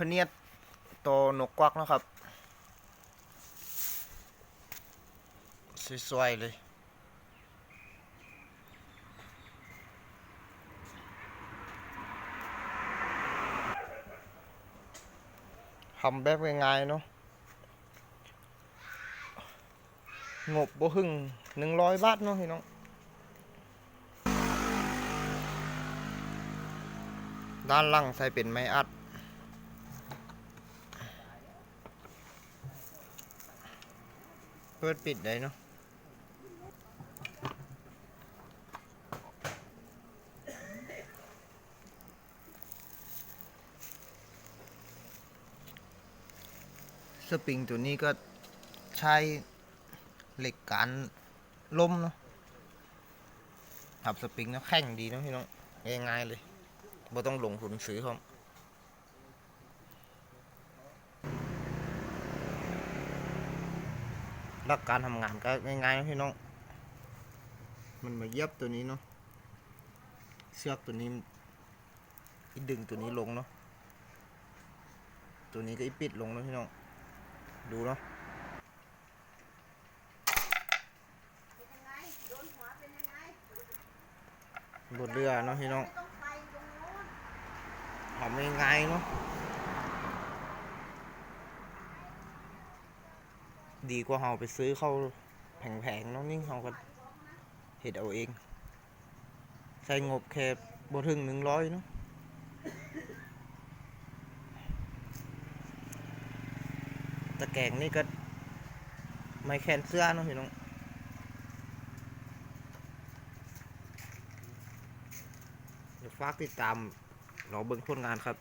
พเนียดโตนกกวักนะครับ สวยๆเลยทำแบบง่ายๆเนาะงบบ่หึ่งหนึ่งร้อยบาทเนาะพี่น้องด้านล่างใส่เป็นไม้อัด เปิดปิดได้เนาะสปริงตัวนี้ก็ใช้เหล็กการล่มเนาะทับสปริงแล้วแข็งดีเนาะพี่น้องง่ายๆเลยบ่ต้องลงทุนซื้อครับ หลักการทำงานก็ง่ายๆนะพี่น้อง มันมาเย็บตัวนี้เนาะ เชือกตัวนี้อีดึงตัวนี้ลงเนาะ ตัวนี้ก็อีปิดลงเนาะพี่น้อง ดูเนาะดนหัวเป็นยังไงบนเรือเนาะพี่น้องไม่ต้องไปตรงโน้นทำง่ายๆเนาะ ดีกว่าเราไปซื้อเข้าแผงๆเนาะนี่เราก็เห็ดเอาเองใช้งบแค่บ่ถึงหนึ่งร้อยเนาะตะแกงนี่ก็ไม่แคนเสื้อเนาะพี่น้องฝากติดตามเรอเบิ่งผลงานครับ